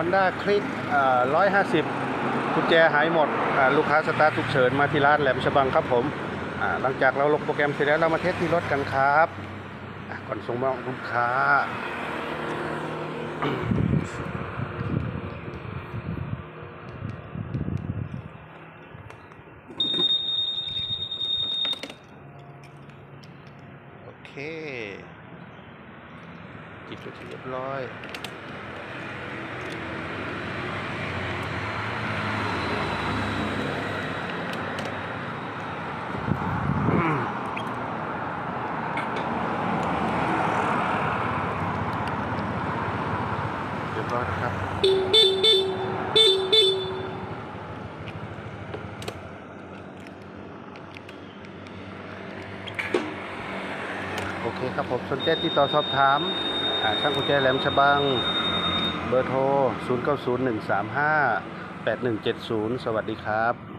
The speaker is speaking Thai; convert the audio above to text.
Honda Click ร้อยห้าสิบกุญแจหายหมดลูกค้าสตาร์ทฉุกเฉินมาที่ร้านแหลมฉบังครับผมหลังจากเราลงโปรแกรมเสร็จแล้วเรามาเทสที่รถกันครับก่อนส่งมอบลูกค้าโอเคจิตตัวที่เรียบร้อย บร้อยนะครับ โอเคครับผมสนใจติดต่อสอบถามช่างกุญแจแหลมฉบัง เบอร์โทร 0 9 0 1 3 5 8 1 7 0 สวัสดีครับ